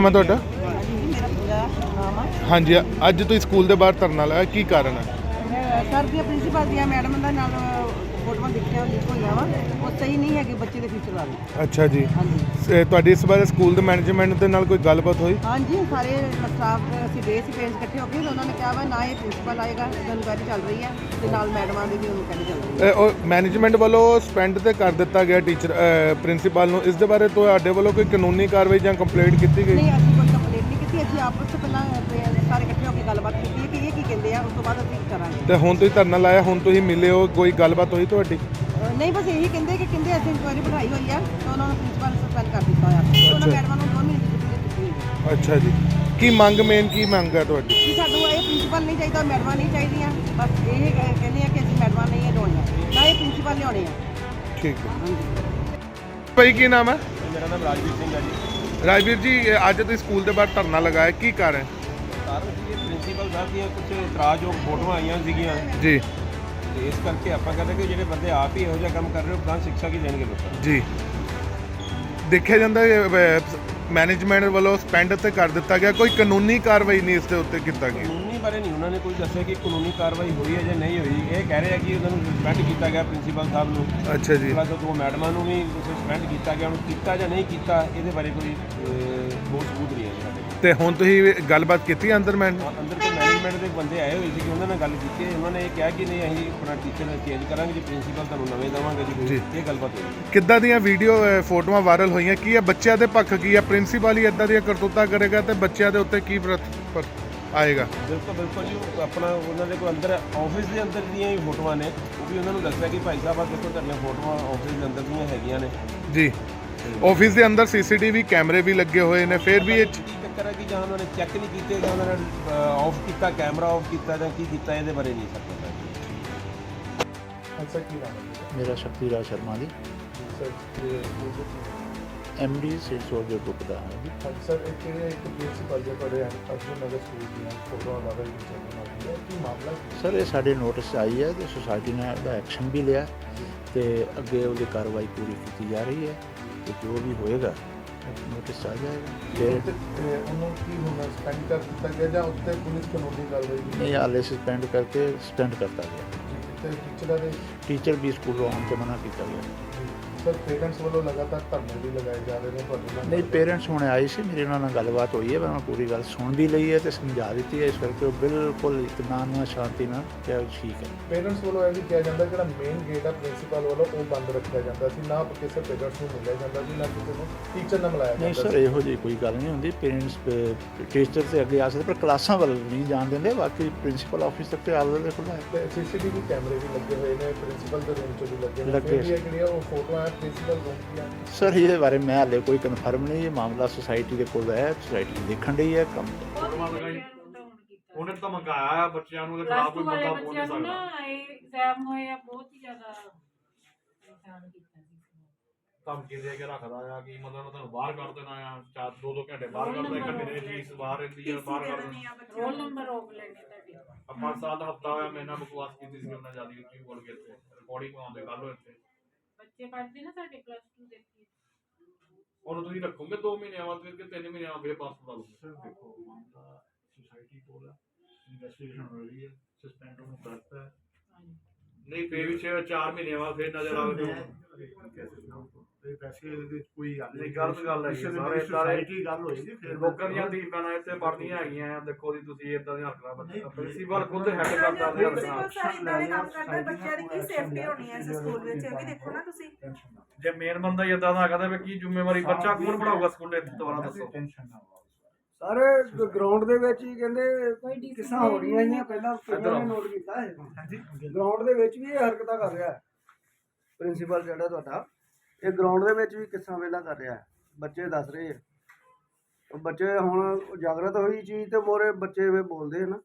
ਮੈਂ ਤੁਹਾਡਾ? ਹਾਂਜੀ, ਅੱਜ ਤੁਸੀਂ ਸਕੂਲ ਦੇ ਬਾਹਰ ਧਰਨਾ ਲਾਇਆ, ਕੀ ਕਾਰਨ ਹੈ? ਸਰ ਦੀਆਂ ਪ੍ਰਿੰਸੀਪਲ ਦੀਆਂ ਮੈਡਮ ਦਾ ਨਾਲ ਫੋਟੋਆਂ ਦੇਖੀਆਂ ਲਿਖ ਹੋਈਆਂ ਵਾ। ਉਹ ਸਹੀ ਨਹੀਂ ਹੈਗੇ ਬੱਚੇ ਦੇ ਫਿਊਚਰ ਵਾਲੇ ਅੱਛਾ ਜੀ। ਹਾਂਜੀ। ਸ- ਤੁਹਾਡੀ ਇਸ ਬਾਰੇ ਸਕੂਲ ਦੇ ਮੈਨੇਜਮੈਂਟ ਦੇ ਨਾਲ ਕੋਈ ਗੱਲਬਾਤ ਹੋਈ? ਹਾਂਜੀ ਸਾਰੇ ਸਟਾਫ ਅਸੀਂ ਗਏ ਸੀ ਪੇਰੈਂਟਸ ਇਕੱਠੇ ਹੋ ਕੇ ਤੇ ਉਹਨਾਂ ਨੇ ਕਿਹਾ ਵਾ ਨਾ ਇਹ ਪ੍ਰਿੰਸੀਪਲ ਆਏਗਾ ਇਨਕੁਆਇਰੀ ਚੱਲ ਰਹੀ ਹੈ ਤੇ ਨਾਲ ਮੈਡਮਾਂ ਦੀ ਵੀ ਇਨਕੁਆਇਰੀ ਚੱਲ ਰਹੀ ਹੈ ਇਹ ਉਹ ਮੈਨੇਜਮੈਂਟ ਵੱਲੋਂ ਸਪੈਂਡ ਤੇ ਕਰ ਦਿੱਤਾ ਗਿਆ ਟੀਚਰ ਪ੍ਰਿੰਸੀਪਲ ਨੂੰ। ਇਸ ਦੇ ਬਾਰੇ ਤੁਹਾਡੇ ਵੱਲੋਂ ਕੋਈ ਕਾਨੂੰਨੀ ਕਾਰਵਾਈ ਜਾਂ ਕੰਪਲੇਂਟ ਕੀਤੀ ਗਈ? ਨਹੀਂ ਅਸੀਂ ਕੋਈ ਕੰਪਲੇਂਟ ਨਹੀਂ ਕੀਤੀ ਅਸੀਂ ਆਪਸ ਵਿੱਚ ਪਹਿਲਾਂ ਸਾਰੇ ਇਕੱਠੇ ਹੋ ਕੇ ਗੱਲਬਾਤ ਕੀਤੀ। ਹੈ ਕਿ ਕੀ ਆ ਉਸ ਤੋਂ ਬਾਅਦ ਅਸੀਂ ਕਰਾਂਗੇ। ਤੇ ਹੁਣ ਤੁਸੀਂ ਧਰਨਾ ਲਾਇਆ ਹੁਣ ਤੁਸੀਂ ਮਿਲੇ ਹੋ ਕੋਈ ਗੱਲਬਾਤ ਹੋਈ ਤੁਹਾਡੀ? ਅਹ ਨਹੀਂ ਬਸ ਇਹੀ ਕਹਿੰਦੇ ਕਿ ਕਹਿੰਦੇ ਅਸੀਂ ਇਨਕੁਆਇਰੀ ਬਿਠਾਈ ਹੋਈ ਆ ਤੇ ਉਹਨਾਂ ਨੂੰ ਪ੍ਰਿੰਸੀਪਲ ਸਸਪੈਂਡ ਕਰ ਦਿੱਤਾ ਹੋਇਆ। ਤੇ ਉਹਨਾਂ ਅੱਛਾ। ਮੈਡਮਾਂ ਨੂੰ ਦੋ ਮਹੀਨੇ ਦੀ ਛੁੱਟੀ ਦਿੱਤੀ ਹੋਈ ਹੈ ਅੱਛਾ ਜੀ। ਕੀ ਮੰਗ ਮੇਨ ਕੀ ਮੰਗ ਹੈ ਤੁਹਾਡੀ? ਕਿ ਸਾਨੂੰ ਇਹ ਪ੍ਰਿੰਸੀਪਲ ਨਹੀਂ ਚਾਹੀਦਾ ਮੈਡਮਾਂ ਨਹੀਂ ਚਾਹੀਦੀਆਂ। ਬਸ ਇਹ ਕਹਿ- ਕਹਿੰਦੇ ਆ ਕਿ ਅਸੀਂ ਮੈਡਮਾਂ ਨਹੀਂ ਹਟਾਉਣੀਆਂ ਨਾ ਇਹ ਪ੍ਰਿੰਸੀਪਲ ਲਿਆਉਣੇ ਆ। ਠੀਕ ਹੈ। ਹਾਂਜੀ। ਭਾਈ ਕੀ ਨਾਮ ਹੈ ਮੇਰਾ ਨਾਮ ਰਾਜਵੀਰ ਸਿੰਘ ਹੈ ਜੀ। ਰਾਜਵੀਰ ਜੀ ਇਹ ਅੱਜ ਤੁਸੀਂ ਸਕੂਲ ਦੇ ਬਾਹਰ ਧਰਨਾ ਲਗਾਇਆ ਕੀ ਕਾਰਨ ਕਾਰਨ ਸੀ ਸਾਹਿਬ ਦੀਆਂ ਕੁਝ ਇਤਰਾਜ਼ਯੋਗ ਫੋਟੋਆਂ ਆਈਆਂ ਸੀਗੀਆਂ। ਜੀ। ਤੇ ਇਸ ਕਰਕੇ ਆਪਾਂ ਕਹਿੰਦੇ ਕਿ ਜਿਹੜੇ ਬੰਦੇ ਆਪ ਹੀ ਇਹੋ ਜਿਹਾ ਕੰਮ ਕਰ ਰਹੇ ਹੋ ਤਾਂ ਸਿੱਖਿਆ ਕੀ ਦੇਣਗੇ ਲੋਕਾਂ ਜੀ। ਦੇਖਿਆ ਜਾਂਦਾ ਮੈਨੇਜਮੈਂਟ ਵੱਲੋਂ ਸਪੈਂਡ ਤੇ ਕਰ ਦਿੱਤਾ ਗਿਆ ਕੋਈ ਕਾਨੂੰਨੀ ਕਾਰਵਾਈ ਨਹੀਂ ਇਸ ਦੇ ਉੱਤੇ ਕੀਤਾ ਗਿਆ। ਕਾਨੂੰਨੀ ਬਾਰੇ ਨਹੀਂ ਉਹਨਾਂ ਨੇ ਕੋਈ ਦੱਸਿਆ ਕਿ ਕਾਨੂੰਨੀ ਕਾਰਵਾਈ ਹੋਈ ਹੈ ਜਾਂ ਨਹੀਂ ਹੋਈ। ਇਹ ਕਹਿ ਰਹੇ ਆ ਕਿ ਉਹਨਾਂ ਨੂੰ ਸਸਪੈਂਡ ਕੀਤਾ ਗਿਆ ਪ੍ਰਿੰਸੀਪਲ ਸਾਹਿਬ ਨੂੰ। ਅੱਛਾ ਜੀ। ਪਲੱਸ ਦੋ ਮੈਡਮਾਂ ਨੂੰ ਵੀ ਸਸਪੈਂਡ ਕੀਤਾ ਗਿਆ ਉਹਨੂੰ ਕੀਤਾ ਜਾਂ ਨਹੀਂ ਕੀਤਾ ਇਹਦੇ ਬਾਰੇ ਕੋਈ ਠੋਸ ਸਬੂਤ ਨਹੀਂ ਹੈ। ਤੇ ਹੁਣ ਤੁਸੀਂ ਗੱਲਬਾਤ ਕੀਤੀ ਅੰਦਰ ਮੈਂ ਅੰਦਰ ਮੈਨੇਜਮੈਂਟ ਦੇ ਬੰਦੇ ਆਏ ਹੋਏ ਸੀ ਕਿ ਉਹਨਾਂ ਨਾਲ ਗੱਲ ਕੀਤੀ ਹੈ। ਉਹਨਾਂ ਨੇ ਇਹ ਕਿਹਾ ਕਿ ਨਹੀਂ ਅਸੀਂ ਆਪਣਾ ਟੀਚਰ ਚੇਂਜ ਕਰਾਂਗੇ ਜੀ ਪ੍ਰਿੰਸੀਪਲ ਤੁਹਾਨੂੰ ਨਵੇਂ ਦੇਵਾਂਗੇ ਜੀ ਇਹ ਗੱਲਬਾਤ ਹੋਈ। ਕਿੱਦਾਂ ਦੀਆਂ ਵੀਡੀਓ ਫੋਟੋਆਂ ਵਾਇਰਲ ਹੋਈਆਂ? ਕੀ ਹੈ ਬੱਚਿਆਂ ਦੇ ਪੱਖ ਕੀ ਹੈ? ਪ੍ਰਿੰਸੀਪਲ ਹੀ ਇਦਾਂ ਦੀਆਂ ਕਰਤੂਤਾਂ ਕਰੇਗਾ ਤੇ ਬੱਚਿਆਂ ਦੇ ਉੱਤੇ ਕੀ ਪ੍ਰਤ- ਪਰ- ਆਏਗਾ? ਬਿਲਕੁਲ ਬਿਲਕੁਲ ਜੀ। ਉਹ ਆਪਣਾ ਉਹਨਾਂ ਦੇ ਕੋਲ ਅੰਦਰ ਆਫਿਸ ਦੇ ਅੰਦਰ ਦੀਆਂ ਹੀ ਫੋਟੋਆਂ ਨੇ ਉਹ ਵੀ ਉਹਨਾਂ ਨੂੰ ਦੱਸਿਆ ਕਿ ਭਾਈ ਸਾਹਿਬ ਆ ਦੇਖੋ ਤੁਹਾਡੀਆਂ ਫੋਟੋਆਂ ਆਫਿਸ ਦੇ ਅੰਦਰ ਦੀਆਂ ਹੈਗੀਆਂ ਨੇ। ਜੀ। ਆਫਿਸ ਦੇ ਅੰਦਰ ਸੀਸੀਟੀਵੀ ਕੈਮਰੇ ਵੀ ਲੱਗੇ ਹੋਏ ਨੇ ਫਿਰ ਵੀ ਇਹ 'ਚ- ਚੱਕਰ ਹੈ ਕਿ ਜਾਂ ਉਹਨਾਂ ਨੇ ਚੈੱਕ ਨਹੀਂ ਕੀਤੇ ਜਾਂ ਉਹਨਾਂ ਨੇ ਆਫ ਕੀਤਾ ਕੈਮਰਾ ਆਫ ਕੀਤਾ ਜਾਂ ਕੀ ਕੀਤਾ ਇਹਦੇ ਬਾਰੇ ਨਹੀਂ ਸਰ ਪਤਾ। ਜੀ? ਮੇਰਾ ਸ਼ਕਤੀਰਾਜ ਸ਼ਰਮਾ ਜੀ। ਐਮਡੀ ਸਿਰ ਸੋਲਜਰ ਗਰੁੱਪ ਦਾ ਹਾਂ ਜੀ। ਸਰ ਇੱਕ ਪ੍ਰਿੰਸੀਪਲ ਦੇ ਪੜੇ ਹਨ ਅਰਜੁਨ ਨਗਰ ਸਕੂਲ ਦੀਆਂ ਜਾਂਦੀਆਂ ਕੀ ਮਾਮਲਾ ਕੀ ਸਰ ਇਹ ਸਾਡੇ ਨੋਟਿਸ ਆਈ ਹੈ ਤੇ ਸੁਸਾਇਟੀ ਨੇ ਇਹਦਾ ਐਕਸ਼ਨ ਵੀ ਲਿਆ ਤੇ ਅੱਗੇ ਉਹਦੀ ਕਾਰਵਾਈ ਪੂਰੀ ਕੀਤੀ ਜਾ ਰਹੀ ਹੈ ਤੇ ਜੋ ਵੀ ਹੋਏਗਾ ਨੋਟਿਸ ਆ ਜਾਏਗਾ ਤੇ ਤੇ ਉਹਨੂੰ ਕੀ ਹੋਣਾ ਸਪੈਂਡ ਕਰ ਦਿੱਤਾ ਗਿਆ ਜਾਂ ਉੱਤੇ ਪੁਲਿਸ ਕਾਨੂੰਨੀ ਕਾਰਵਾਈ ਕੀਤੀ ਇਹ ਹਾਲੇ ਸਸਪੈਂਡ ਕਰਕੇ ਸਟੈਂਡ ਕਰਤਾ ਗਿਆ। ਤੇ ਟੀਚਰਾਂ ਦੇ ਟੀਚਰ ਵੀ ਸਕੂਲੋਂ ਆਉਣ ਤੋਂ ਮਨਾ ਕੀਤਾ ਗਿਆ। ਸਰ ਪੇਰੈਂਟਸ ਵੱਲੋਂ ਲਗਾਤਾਰ ਧਰਨੇ ਵੀ ਲਗਾਏ ਜਾ ਰਹੇ ਨੇ ਤੁਹਾਡੇ ਨਾਲ? ਨਹੀਂ ਪੇਰੈਂਟਸ ਹੁਣ ਆਏ ਸੀ ਮੇਰੇ ਨਾਲ ਗੱਲਬਾਤ ਹੋਈ ਹੈ ਮੈਂ ਪੂਰੀ ਗੱਲ ਸੁਣ ਵੀ ਲਈ ਹੈ ਤੇ ਸਮਝਾ ਦਿੱਤੀ ਹੈ ਇਸ ਕਰਕੇ ਉਹ ਬਿਲਕੁਲ ਇਤਮਾਨ ਨਾਲ ਸ਼ਾਂਤੀ ਨਾਲ ਕਿ ਉਹ ਠੀਕ ਹੈ। ਪੇਰੈਂਟਸ ਵੱਲੋਂ ਇਹ ਵੀ ਕਿਹਾ ਜਾਂਦਾ ਜਿਹੜਾ ਮੇਨ ਗੇਟ ਆ ਪ੍ਰਿੰਸੀਪਲ ਵੱਲੋਂ ਉਹ ਬੰਦ ਰੱਖਿਆ ਜਾਂਦਾ ਸੀ ਨਾ ਕਿਸੇ ਪੇਰੈਂਟਸ ਨੂੰ ਮਿਲਿਆ ਜਾਂਦਾ ਸੀ ਨਾ ਕਿਸੇ ਨੂੰ ਟੀਚਰ ਨਾਲ ਮਿਲਾਇਆ ਨਹੀਂ ਸਰ ਇਹੋ ਜਿਹੀ ਕੋਈ ਗੱਲ ਨਹੀਂ ਹੁੰਦੀ ਪੇਰੈਂਟਸ ਟੀਚਰ ਤੇ ਅੱਗੇ ਆ ਸਕਦੇ ਪਰ ਕਲਾਸਾਂ ਵੱਲ ਨਹੀਂ ਜਾਣ ਦਿੰਦੇ ਬਾਕੀ ਪ੍ਰਿੰਸੀਪਲ ਆਫਿਸ ਤੱਕ ਤੇ ਆਲ ਖੁੱਲ੍ਹਾ ਹੈ। ਸੀਸੀਟੀਵੀ ਕੈਮਰੇ ਵੀ ਲੱਗੇ ਹੋਏ ਨੇ ਪ੍ਰਿੰਸੀਪਲ ਦੇ ਰੂਮ 'ਚ ਵੀ ਲੱਗੇ ਨੇ ਵੀ ਇਹ ਜਿਹੜੀਆਂ ਉਹ ਫੋਟੋਆਂ ਪ੍ਰਿੰਸੀਪਲ ਸਰ ਇਹਦੇ ਬਾਰੇ ਮੈਂ ਹਾਲੇ ਕੋਈ ਕਨਫਰਮ ਨਹੀਂ ਇਹ ਮਾਮਲਾ ਸੁਸਾਇਟੀ ਦੇ ਕੋਲ ਹੈ ਸੁਸਾਇਟੀ ਦੇਖਣ ਰਹੀ ਹੈ ਕੰਮ ਉਹਨੇ ਤਾਂ ਮੰਗਾਇਆ ਆ ਬੱਚਿਆਂ ਨੂੰ ਉਹਦੇ ਖਿਲਾਫ ਕੋਈ ਵਾਲੇ ਬੰਦਾ ਬੋਲ ਬੱਚਿਆਂ ਨਹੀਂ ਨੂੰ ਸਕਦਾ। ਨਾ ਇਹ ਐਗਜ਼ਾਮ ਹੋਏ ਆ ਬਹੁਤ ਹੀ ਜ਼ਿਆਦਾ ਪਰੇਸ਼ਾਨ ਕੀਤਾ ਸੀ ਧਮਕੀ ਦੇ ਕੇ ਰੱਖਦਾ ਆ ਕਿ ਮਤਲਬ ਮੈਂ ਤੁਹਾਨੂੰ ਬਾਹਰ ਕਰ ਦੇਣਾ ਆ ਚਾਰ ਦੋ ਦੋ ਘੰਟੇ ਬਾਹਰ ਕਰ ਦੇਣਾ ਇੱਕ ਮਹੀਨੇ ਦੀ ਫੀਸ ਬਾਹਰ ਰਹਿੰਦੀ ਆ ਬਾਹਰ ਕਰ ਦੇਣਾ। ਰੋਲ ਨੰਬਰ ਰੋਕ ਲੈਣੇ ਤੁਹਾਡੇ। ਆ ਪੰਜ ਸਾਲ ਦਾ ਹਫਤਾ ਹੋਇਆ ਮੈਨਾਂ ਬਕਵਾਸ ਕੀਤੀ ਸੀ ਉਹਨਾਂ ਜ਼ਿਆਦਾ ਉੱਚੀ ਬੋਲ ਕੇ ਰਿਕਾਰਡਿੰਗ ਆਉਂਦੇ ਕੱਲ ਇੱਥੇ। ਬੱਚੇ ਪੜ੍ਹਦੇ ਨਾ ਸਾਡੇ ਪਲੱਸ 2 ਦੇ ਵਿੱਚ ਉਹਨੂੰ ਤੁਸੀਂ ਰੱਖੋਗੇ 2 ਮਹੀਨਿਆਂ ਬਾਅਦ ਫਿਰ ਕਿ 3 ਮਹੀਨਿਆਂ ਬਾਅਦ ਫਿਰ ਪਾਸ ਕਰਾ ਲਓਗੇ ਸਰ ਦੇਖੋ ਮਾਮਲਾ ਸੁਸਾਇਟੀ ਕੋਲ ਹੈ ਇਨਵੈਸਟੀਗੇਸ਼ਨ ਹੋ ਰਹੀ ਹੈ ਸਸਪੈਂਡ ਉਹਨੂੰ ਕਰਤਾ ਹੈ ਨਹੀਂ ਫੇਰ ਵੀ 4 ਮਹੀਨਿਆਂ ਬਾਅਦ ਫਿਰ ਨਜ਼ਰ ਆਵੇ ਇਹ ਪੈਸੇ ਦੇ ਵਿੱਚ ਕੋਈ ਗੱਲ ਨਹੀਂ, ਗਲਤ ਗੱਲ ਹੈ ਜੀ, ਕਿਸੇ ਦੇ ਸਾਰੇ- ਵਿੱਚ ਸੁਸਾਇਟੀ ਗੱਲ ਹੋਏਗੀ ਫਿਰ ਲੋਕਾਂ ਦੀਆਂ ਦੀਪਾਂ ਨਾਲ ਇੱਥੇ ਪੜਦੀਆਂ ਹੈਗੀਆਂ ਆ ਦੇਖੋ ਜੀ ਤੁਸੀਂ ਇਦਾਂ ਦੀਆਂ ਹਰਕਤਾਂ ਬੱਚੇ ਪ੍ਰਿੰਸੀਪਲ ਖੁਦ ਹੈਡ ਕਰਦਾ ਦੇ ਹਰਕਤਾਂ ਸਾਰੇ ਇਦਾਂ ਦੇ ਕੰਮ ਕਰਦਾ ਬੱਚਿਆਂ ਦੀ ਕੀ ਸੇਫਟੀ ਹੋਣੀ ਹੈ ਇਸ ਸਕੂਲ ਵਿੱਚ। ਇਹ ਵੀ ਦੇਖੋ ਨਾ ਤੁਸੀਂ। ਜੇ ਮੇਨ ਬੰਦਾ ਹੀ ਇਦਾਂ ਦਾ ਕਹਿੰਦਾ ਵੀ ਕੀ ਜ਼ਿੰਮੇਵਾਰੀ ਬੱਚਾ ਕੌਣ ਪੜਾਊਗਾ ਸਕੂਲੇ ਦੁਬਾਰਾ ਦੱਸੋ। ਟੈਨਸ਼ਨ ਨਾ ਲਓ। ਸਾਰੇ ਗਰਾਊਂਡ ਦੇ ਵਿੱਚ ਹੀ ਕਹਿੰਦੇ ਕੋਈ ਕਿਸਾਂ ਹੋ ਰਹੀਆਂ ਆਈਆਂ ਪਹਿਲਾਂ। ਕਿਹਨਾਂ ਨੇ ਨੋਟ ਕੀਤਾ ਹੈ ਗਰਾਊਂਡ ਦੇ ਵਿੱਚ ਵੀ ਇਹ ਹਰਕਤਾਂ ਕਰ ਰਿਹਾ ਹੈ। ਪ੍ਰਿੰਸੀਪਲ ਜਿਹੜਾ ਤੁਹਾਡਾ ਇਹ ਗਰਾਊਂਡ ਦੇ ਵਿੱਚ ਵੀ ਕਿੱਸਾ ਵੇਲਾ ਕਰ ਰਿਹਾ ਹੈ। ਬੱਚੇ ਦੱਸ ਰਹੇ ਆ ਉਹ ਬੱਚੇ ਹੁਣ ਜਾਗਰਤ ਹੋਈ ਚੀਜ਼ ਤੇ ਮੋਰੇ ਬੱਚੇ ਵੇ ਬੋਲਦੇ ਹਨ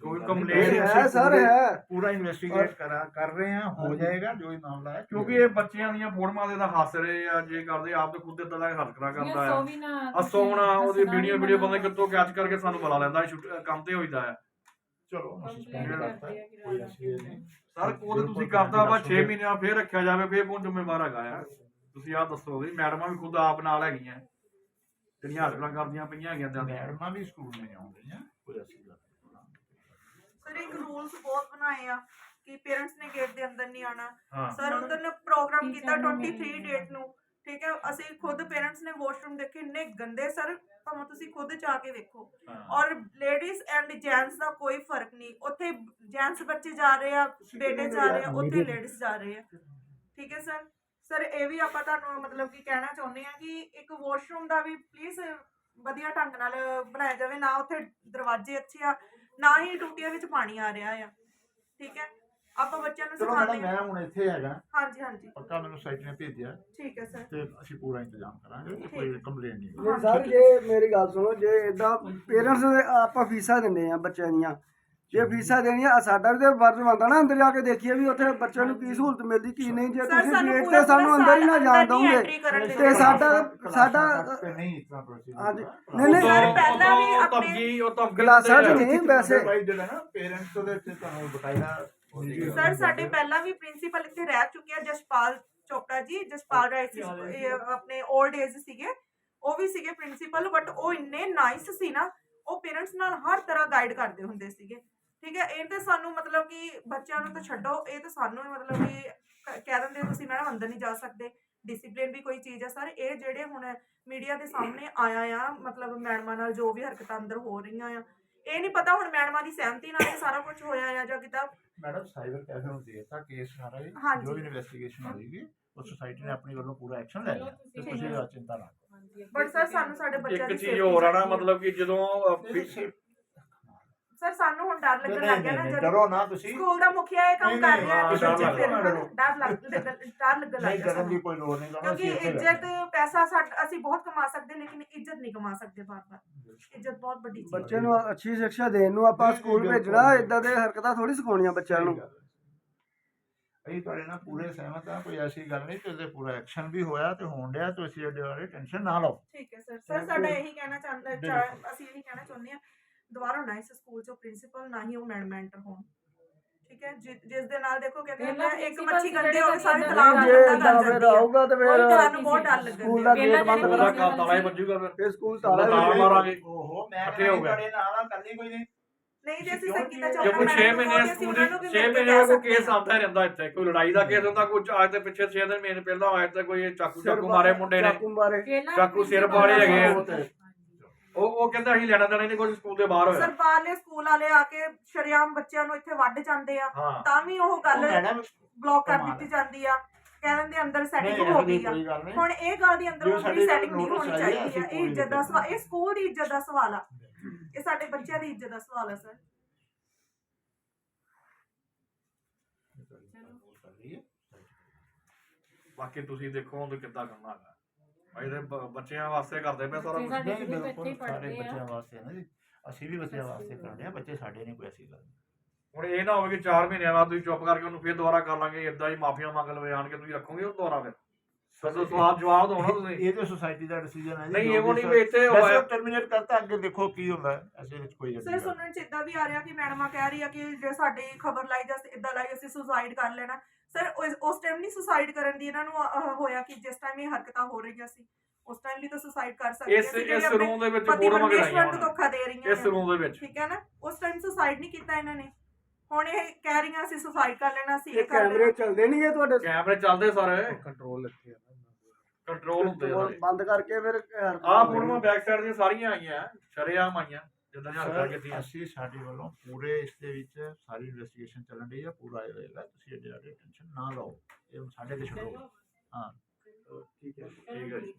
ਕੋਈ ਕੰਪਲੇਂਟ ਹੈ ਸਰ ਹੈ। ਪੂਰਾ ਇਨਵੈਸਟੀਗੇਟ ਕਰਾ ਕਰ ਰਹੇ ਹਾਂ ਹੋ ਜਾਏਗਾ ਜੋ ਵੀ ਮਾਮਲਾ ਹੈ ਕਿਉਂਕਿ ਇਹ ਬੱਚਿਆਂ ਦੀਆਂ ਫੋਟੋਆਂ ਦੇ ਤਾਂ ਹੱਸ ਰਹੇ ਆ ਜੇ ਕਰਦੇ ਆਪ ਤੇ ਖੁਦ ਇਦਾਂ ਦਾ ਹਰਕਤਾਂ ਕਰਦਾ ਆ। ਅਸੋ ਹੁਣ ਉਹਦੀ ਵੀਡੀਓ ਵੀਡੀਓ ਬੰਦੇ ਕਿੱਥੋਂ ਕੈਚ ਕਰਕੇ ਸਾਨੂੰ ਬੁਲਾ ਲੈਂਦਾ ਕੰਮ ਤੇ ਹੋਈਦਾ ਆ ਚਲੋ ਆ ਸਰ ਕੋਲ ਤੁਸੀਂ ਕਰਦਾ ਵਾ 6 ਮਹੀਨਿਆਂ ਫੇਰ ਰੱਖਿਆ ਜਾਵੇ ਫੇਰ ਕੌਣ ਜ਼ਿੰਮੇਵਾਰ ਹੈਗਾ ਆ। ਤੁਸੀਂ ਆਹ ਦੱਸੋ ਵੀ ਮੈਡਮਾਂ ਵੀ ਖੁਦ ਆਪ ਨਾਲ ਹੈਗੀਆਂ। ਜਿਹੜੀਆਂ ਹਰਕਤਾਂ ਕਰਦੀਆਂ ਪਈਆਂ ਹੈਗੀਆਂ ਏਦਾਂ ਦੀਆਂ। ਮੈਡਮਾਂ ਵੀ ਸਕੂਲ ਨਹੀਂ ਆਉਂਦੀਆਂ। ਕੋਈ ਨਹੀਂ ਸਰ ਇੱਕ ਰੂਲਸ ਬਹੁਤ ਬਣਾਏ ਆ ਕਿ ਪੇਰੈਂਟਸ ਨੇ ਗੇਟ ਦੇ ਅੰਦਰ ਨਹੀਂ ਆਣਾ ਹਾਂ। ਸਰ ਉਧਰ ਨੇ ਪ੍ਰੋਗਰਾਮ ਕੀਤਾ ਨੂੰ 23 ਮਿਲਣੀ ਡੇਟ ਨੂੰ। ਠੀਕ ਹੈ? ਅਸੀਂ ਖੁਦ ਪੇਰੈਂਟਸ ਨੇ ਵਾਸ਼ਰੂਮ ਦੇਖੇ ਇੰਨੇ ਗੰਦੇ ਸਰ ਭਾਵੇਂ ਤੁਸੀਂ ਖੁਦ ਜਾ ਕੇ ਵੇਖੋ। ਔਰ ਲੇਡੀਜ਼ ਐਂਡ ਜੈਂਟਸ ਦਾ ਕੋਈ ਫ਼ਰਕ ਨਹੀਂ। ਉੱਥੇ ਜੈਂਟਸ ਬੱਚੇ ਜਾ ਰਹੇ ਆ ਬੇਟੇ ਜਾ ਰਹੇ ਆ ਉੱਥੇ ਲੇਡੀਜ਼ ਜਾ ਰਹੇ ਆ। ਠੀਕ ਹੈ ਸਰ ਸਰ ਇਹ ਵੀ ਆਪਾਂ ਤੁਹਾਨੂੰ ਮਤਲਬ ਕਿ ਕਹਿਣਾ ਚਾਹੁੰਦੇ ਆ ਕਿ ਇੱਕ ਵਾਸ਼ਰੂਮ ਦਾ ਵੀ ਪਲੀਜ਼ ਵਧੀਆ ਢੰਗ ਨਾਲ ਬਣਾਇਆ ਜਾਵੇ। ਨਾ ਉੱਥੇ ਦਰਵਾਜ਼ੇ ਅੱਛੇ ਆ ਨਾ ਹੀ ਟੂਟੀਆਂ ਵਿੱਚ ਪਾਣੀ ਆ ਰਿਹਾ ਆ। ਠੀਕ ਹੈ? ਆਪਾਂ ਬੱਚਿਆਂ ਨੂੰ ਚਲੋ ਮੈਡਮ ਸਿਖਾਉਂਦੇ ਮੈਂ ਆ ਹੁਣ ਇੱਥੇ ਹੈਗਾ। ਹਾਂਜੀ ਹਾਂਜੀ। ਪੱਕਾ ਮੈਨੂੰ ਸਾਈਟ ਨੇ ਭੇਜਿਆ। ਠੀਕ ਹੈ ਸਰ। ਤੇ ਅਸੀਂ ਪੂਰਾ ਇੰਤਜ਼ਾਮ ਕਰਾਂਗੇ ਤੇ ਕੋਈ ਕੰਪਲੇਂਟ ਨਹੀਂ। ਨਹੀਂ ਸਰ ਜੇ ਮੇਰੀ ਗੱਲ ਸੁਣੋ ਜੇ ਇਦਾਂ ਪੇਰੈਂਟਸ ਆਪਾਂ ਫੀਸਾਂ ਦਿੰਦੇ ਆ ਬੱਚਿਆਂ ਦੀਆਂ ਜੇ ਫੀਸਾਂ ਦੇਣੀਆਂ ਆ ਸਾਡਾ ਵੀ ਤੇ ਫਰਜ਼ ਬਣਦਾ ਨਾ ਅੰਦਰ ਜਾ ਕੇ ਦੇਖੀਏ ਵੀ ਉੱਥੇ ਬੱਚਿਆਂ ਨੂੰ ਕੀ ਸਹੂਲਤ ਮਿਲਦੀ ਕੀ ਨਹੀਂ। ਜੇ ਤੁਸੀਂ ਸਾਨੂੰ ਗੇਟ ਤੇ ਸਾਨੂੰ ਅੰਦਰ ਹੀ ਨਾ ਜਾਣ ਦੋਗੇ ਤੇ। ਸਾਡਾ ਸਾਡਾ ਤੇ ਨਹੀਂ ਇਸ ਤਰ੍ਹਾਂ ਪ੍ਰੋਸੀਜਰ ਹਾਂਜੀ ਨਹੀਂ ਨਹੀਂ ਪਹਿਲਾਂ ਵੀ ਆਪਣੇ- ਉਹ ਧਮਕੀ ਕਲਾਸਾਂ 'ਚ। ਨਹੀਂ ਵੈਸੇ। ਜਿਹੜਾ ਨਾ ਪੇਰੈਂਟਸ ਉਹਦੇ ਤੇ ਤੁਹਾਨੂੰ ਬਕਾਇਦਾ ਸਰ ਸਾਡੇ ਪਹਿਲਾਂ ਵੀ ਪ੍ਰਿੰਸੀਪਲ ਇੱਥੇ ਰਹਿ ਚੁੱਕੇ ਆ ਜਸਪਾਲ ਚੋਪੜਾ ਜੀ ਜਸਪਾਲ ਰਾਏ ਸੀ ਆਪਣੇ 올ਡ ਏਜ ਸੀਗੇ। ਉਹ ਵੀ ਸੀਗੇ ਪ੍ਰਿੰਸੀਪਲ ਬਟ ਉਹ ਇੰਨੇ ਨਾਈਸ ਸੀ ਨਾ ਉਹ ਪੇਰੈਂਟਸ ਨਾਲ ਹਰ ਤਰ੍ਹਾਂ ਗਾਈਡ ਕਰਦੇ ਹੁੰਦੇ ਸੀਗੇ। ਠੀਕ ਹੈ ਇਹ ਤੇ ਸਾਨੂੰ ਮਤਲਬ ਕਿ ਬੱਚਿਆਂ ਨੂੰ ਤਾਂ ਛੱਡੋ ਇਹ ਤਾਂ ਸਾਨੂੰ ਹੀ ਮਤਲਬ ਕਿ ਕ- ਕਹਿ ਦਿੰਦੇ ਆ, ਤੁਸੀਂ ਮੈਡਮ ਅੰਦਰ ਨਹੀਂ ਜਾ ਸਕਦੇ ਡਿਸਪਲਿਨ ਵੀ ਕੋਈ ਚੀਜ਼ ਹੈ ਸਰ ਇਹ ਜਿਹੜੇ ਹੁਣ ਮੀਡੀਆ ਦੇ ਸਾਹਮਣੇ ਆਇਆ ਆ ਮਤਲਬ ਮੈਡਮਾਂ ਨਾਲ ਜੋ ਵੀ ਹਰਕਤਾਂ ਅੰਦਰ ਹੋ ਰਹੀਆਂ ਆ ਇਹ ਨਹੀਂ ਪਤਾ ਹੁਣ ਮੈਡਮਾਂ ਦੀ ਸਹਿਮਤੀ ਨਾਲ ਇਹ ਸਾਰਾ ਕੁਝ ਹੋਇਆ ਆ ਜਾਂ ਕਿਤਾ ਮੈਡਮ ਸਾਈਬਰ ਕੈਫੇ ਨੂੰ ਦੇਤਾ ਕੇਸ ਸਾਰਾ ਹੀ ਹਾਂਜੀ। ਜੋ ਵੀ ਇਨਵੈਸਟੀਗੇਸ਼ਨ ਹੋਏਗੀ ਉਹ ਸੁਸਾਇਟੀ ਨੇ ਆਪਣੀ ਵੱਲੋਂ ਪੂਰਾ ਐਕਸ਼ਨ ਲੈ ਲਿਆ ਤੇ ਤੁਸੀਂ। ਇਹ ਚਿੰਤਾ ਨਾ ਕਰੋ ਬਟ ਸਰ ਸਾਨੂੰ ਸਾਡੇ ਬੱਚਿਆਂ ਇੱਕ ਦੀ ਚੀਜ਼ safety ਹੋਰ ਆ ਨਾ ਚਾਹੀਦੀ ਹੈ। ਮਤਲਬ ਕਿ ਜਦੋਂ ਅਹ, ਸਰ ਸਾਨੂੰ ਹੁਣ ਡਰ ਲੱਗਣ ਲੱਗ ਗਿਆ ਨਾ ਜਦੋਂ ਡਰੋ ਨਾ ਤੁਸੀਂ। ਸਕੂਲ ਦਾ ਮੁਖੀਆ ਇਹ ਕੰਮ ਕਰ ਰਿਹਾ ਤੇ ਬੱਚੇ ਡਰ ਫਿਰ ਲੱਗਦਾ। ਡਰ ਲੱਗ ਡਰ ਲੱਗਣ ਲੱਗ ਨਹੀਂ ਗਿਆ ਡਰਨ ਦੀ ਕੋਈ ਲੋੜ ਨਹੀਂ ਕਿਉਂਕਿ ਇੱਜ਼ਤ ਪੈਸਾ ਸਾਡ- ਅਸੀਂ ਬਹੁਤ ਕਮਾ ਸਕਦੇ ਲੇਕਿਨ ਇੱਜ਼ਤ ਨਹੀਂ ਕਮਾ ਸਕਦੇ ਬਾਰ-ਬਾਰ। ਇੱਜ਼ਤ ਬਹੁਤ ਵੱਡੀ ਚੀਜ਼ ਹੈ। ਬੱਚੇ ਨੂੰ ਅੱਛੀ ਸਿੱਖਿਆ ਦੇਣ ਨੂੰ ਆਪਾਂ ਸਕੂਲ। ਭੇਜਣਾ ਇਦਾਂ ਦੇ ਹਰਕਤਾਂ ਥੋੜੀ ਸਿਖਾਉਣੀਆਂ ਬੱਚਿਆਂ ਨੂੰ। ਅਸੀਂ ਤੁਹਾਡੇ ਨਾਲ ਪੂਰੇ ਸਹਿਮਤ ਹਾਂ ਕੋਈ ਐਸੀ ਗੱਲ ਨਹੀਂ ਤੇ ਉਹਦੇ ਪੂਰਾ ਐਕਸ਼ਨ ਵੀ ਹੋਇਆ ਤੇ ਹੋਣ ਡਿਆ ਤੁਸੀਂ ਇਹਦੇ ਬਾਰੇ ਟੈਨਸ਼ਨ ਨਾ ਲਓ। ਠੀਕ ਹੈ ਸਰ। ਸਰ ਸਾਡਾ ਇਹੀ ਕਹਿਣਾ ਚਾਹੁੰਦਾ ਅਸੀਂ ਇਹੀ ਕਹਿਣਾ ਚਾਹੁੰਦੇ ਹਾਂ ਦੁਬਾਰਾ ਨਾ ਇਸ ਸਕੂਲ ਚੋਂ ਪ੍ਰਿੰਸੀਪਲ ਨਾ ਹੀ ਉਹ ਮੈਡਮ ਐਂਟਰ ਹੋਣ। ਠੀਕ ਹੈ? ਜਿ- ਜਿਸ ਦੇ ਨਾਲ ਦੇਖੋ ਕਹਿੰਦੇ ਪਹਿਲਾਂ ਹੁੰਦੇ ਆ, ਇੱਕ ਮੱਛੀ ਗੰਦੇ ਹੋ ਕੇ ਸਾਰੇ ਤਲਾਬ ਜੇ ਗੰਦਾ ਕਰ ਫਿਰ ਜਾਂਦੀ ਹੈ। ਆਊਗਾ ਤੇ ਉਹੀ ਫਿਰ ਤੁਹਾਨੂੰ ਬਹੁਤ ਡਰ ਸਕੂਲ ਦਿਆ। ਦਾ ਗੇਟ ਬੰਦ ਉਹਦਾ ਕਰਾ ਕੰਮ ਤਾਲਾ ਹੀ ਵੱਜੂਗਾ ਫਿਰ। ਫਿਰ ਸਕੂਲ ਤਾਲਾ ਤਾਲਾ ਵੀ ਮਾਰਾਂਗੇ। ਓਹੋ ਮੈਂ ਇਕੱਠੇ ਹੋ ਗਏ। ਤੁਹਾਡੇ ਨਾਲ ਆ ਕੱਲੀ ਕੋਈ ਨਹੀਂ। ਨਹੀਂ ਜੇ ਅਸੀਂ ਸੰਗੀਤਾ ਕਿ ਚੌਪੜਾ ਜੇ ਕੋਈ 6 ਮਹੀਨੇ ਸਕੂਲ ਦੀ 6 ਮਹੀਨੇ ਕੋਈ ਕੇਸ ਆਉਂਦਾ ਰਹਿੰਦਾ ਇੱਥੇ ਕੋਈ ਲੜਾਈ ਦਾ ਕੇਸ ਹੁੰਦਾ ਕੋਈ ਅੱਜ ਦੇ ਪਿੱਛੇ 6 ਦਿਨ ਮਹੀਨੇ ਪਹਿਲਾਂ ਆਇਆ ਤੇ ਕੋਈ ਚਾਕੂ ਚਾਕੂ ਮਾਰੇ ਮੁੰਡੇ ਨੇ। ਚਾਕੂ ਮਾਰੇ। ਚਾਕੂ ਸਿਰ ਪਾੜੇ ਹੈਗੇ ਆ। ਉਹ ਉਹ ਉਹ ਕਹਿੰਦਾ ਅਸੀਂ ਲੈਣਾ ਦੇਣਾ ਨਹੀਂ ਕੋਈ ਸਕੂਲ ਦੇ ਬਾਹਰ ਹੋਇਆ। ਸਰ ਬਾਹਰਲੇ ਸਕੂਲ ਵਾਲੇ ਆ ਕੇ ਸ਼ਰਿਆਮ ਬੱਚਿਆਂ ਨੂੰ ਇੱਥੇ ਵੱਢ ਜਾਂਦੇ ਆ। ਹਾਂ। ਤਾਂ ਵੀ ਉਹ ਗੱਲ ਮੈਡਮ ਬਲੌਕ ਕਰ ਕਮਾਲ ਦਿੱਤੀ ਜਾਂਦੀ ਆ। ਕਹਿੰਦੇ ਦੇ ਅੰਦਰ ਸੈਟਿੰਗ ਹੋ ਗਈ ਆ। ਕੋਈ ਗੱਲ ਨਹੀਂ। ਹੁਣ ਇਹ ਗੱਲ ਦੀ ਅੰਦਰ ਜੋ ਸਾਡੇ ਸੈਟਿੰਗ ਨਹੀਂ notice ਹੋਣੀ ਆਈ ਚਾਹੀਦੀ ਆ ਇਹ ਇੱਜ਼ਤ ਦਾ ਸਵਾਲ ਇਹ ਸਕੂਲ ਦੀ ਇੱਜ਼ਤ ਦਾ ਸਵਾਲ ਆ। ਇਹ ਸਾਡੇ ਬੱਚਿਆਂ ਦੀ ਇੱਜ਼ਤ ਦਾ ਸਵਾਲ ਆ ਸਰ ਬਾਕੀ ਤੁਸੀਂ ਦੇਖੋ ਹੁਣ ਕਿੱਦਾਂ ਕਰਨਾ ਹੈਗਾ। ਭਾਈ ਦੇ ਬੱਚਿਆਂ ਵਾਸਤੇ ਕਰਦੇ ਪਏ ਸਾਰਾ ਕੁਝ ਸਾਡੇ ਨਹੀਂ ਬਿਲਕੁਲ ਸਾਡੇ ਪੜ੍ਹਦੇ ਆ। ਬੱਚਿਆਂ ਵਾਸਤੇ ਨਾ ਜੀ। ਅਸੀਂ ਵੀ ਬੱਚਿਆਂ ਵਾਸਤੇ ਕਰਦੇ ਆ ਬੱਚੇ ਸਾਡੇ ਨਹੀਂ ਕੋਈ ਐਸੀ ਗੱਲ ਨਹੀਂ। ਹੁਣ ਇਹ ਨਾ ਹੋਵੇ ਕਿ 4 ਮਹੀਨਿਆਂ ਬਾਅਦ ਤੁਸੀਂ ਚੁੱਪ ਕਰਕੇ ਉਹਨੂੰ ਫੇਰ ਦੁਬਾਰਾ ਕਰ ਲਾਂਗੇ ਇਦਾਂ ਹੀ ਮਾਫੀਆਂ ਮੰਗ ਲਵੇ ਆਣ ਕੇ ਤੁਸੀਂ ਰੱਖੋਗੇ ਉਹ ਦੁਬਾਰਾ ਫਿਰ? ਸਦੋਂ ਸਵਾਲ ਜਵਾਬ ਦੋ ਨਾ ਤੁਸੀਂ। ਇਹ ਤੇ ਸੁਸਾਇਟੀ ਦਾ ਡਿਸੀਜਨ ਹੈ ਜੀ ਨਹੀਂ ਇਹ ਨਹੀਂ ਵੀ ਇੱਥੇ ਹੋਇਆ। ਟਰਮੀਨੇਟ ਕਰਤਾ ਅੱਗੇ ਦੇਖੋ ਕੀ ਹੁੰਦਾ ਹੈ ਐਸੇ ਵਿੱਚ ਕੋਈ ਸਰ ਸੁਣਨ ਚ ਇਦਾਂ ਵੀ ਆ ਰਿਹਾ ਕਿ ਮੈਡਮਾਂ ਕਹਿ ਰਹੀ ਆ ਕਿ ਜੇ ਸਾਡੀ ਖਬਰ ਲਾਈ ਜਾਂ ਇਦਾਂ ਲਾਈ ਅਸੀਂ ਸੁਸਾਈਡ ਕਰ ਲੈਣਾ। ਸਰ ਉਸ ਟਾਈਮ ਨਹੀਂ ਸੁਸਾਈਡ ਕਰਨ ਦੀ ਇਹਨਾਂ ਨੂੰ ਅਹ, ਹੋਇਆ ਕਿ ਜਿਸ ਟਾਈਮ ਇਹ ਹਰਕਤਾਂ ਹੋ ਰਹੀਆਂ ਸੀ ਉਸ ਟਾਈਮ ਵੀ ਤਾਂ ਸੁਸਾਈਡ ਕਰ ਸਕਦੇ ਇਸ ਸੀ, ਜਿਹੜੇ ਇਸ ਆਪਣੇ ਰੂਮ ਦੇ ਵਿੱਚ ਪਤੀ ਫੋਟੋ ਪਰਮੇਸ਼ਵਰ ਨੂੰ ਧੋਖਾ ਦੇ ਰਹੀਆਂ ਇਸ ਆ। ਰੂਮ ਦੇ ਵਿੱਚ। ਠੀਕ ਹੈ ਨਾ? ਉਸ ਟਾਈਮ ਸੁਸਾਈਡ ਨਹੀਂ ਕੀਤਾ ਇਹਨਾਂ ਨੇ। ਹੁਣ ਇਹ ਕਹਿ ਰਹੀਆਂ ਅਸੀਂ ਸੁਸਾਈਡ ਕਰ ਲੈਣਾ ਸੀ ਇਹ ਇਹ ਕਰ ਕੈਮਰੇ ਲੈਣਾ ਚੱਲਦੇ ਨਹੀਂ ਇਹ ਤੁਹਾਡੇ? ਕੈਮਰੇ ਚੱਲਦੇ ਸਾਰੇ। ਕੰਟਰੋਲ ਇੱਥੇ ਆ ਕੰਟਰੋਲ ਹੁੰਦੇ ਸਾਰੇ। ਬੰਦ ਕਰਕੇ ਫਿਰ ਆਹ ਫੋਟੋਆਂ ਬੈਕ ਸਾਈਡ ਦੀਆਂ ਸਾਰੀਆਂ ਆਈਆਂ ਸ਼ਰੇਆਮ ਆਈਆਂ। ਜਿੱਦਾਂ ਦੀਆਂ ਹਰਕਤਾਂ ਕੀਤੀਆਂ ਅਸੀਂ ਸਾਡੇ ਵੱਲੋਂ ਪੂਰੇ ਇਸ ਦੇ ਵਿੱਚ ਸਾਰੀ ਇਨਵੈਸਟੀਗੇਸ਼ਨ ਚੱਲਣ ਦੀ ਹੈ ਪੂਰਾ ਇਹ ਹੋਏਗਾ ਤੁਸੀਂ ਇਹਦੇ ਬਾਰੇ ਟੈਨਸ਼ਨ ਨਾ ਲਓ। ਇਹ ਸਾਡੇ ਤੇ ਛੱਡੋ। ਹਾਂ। ਠੀਕ ਹੈ ਜੀ।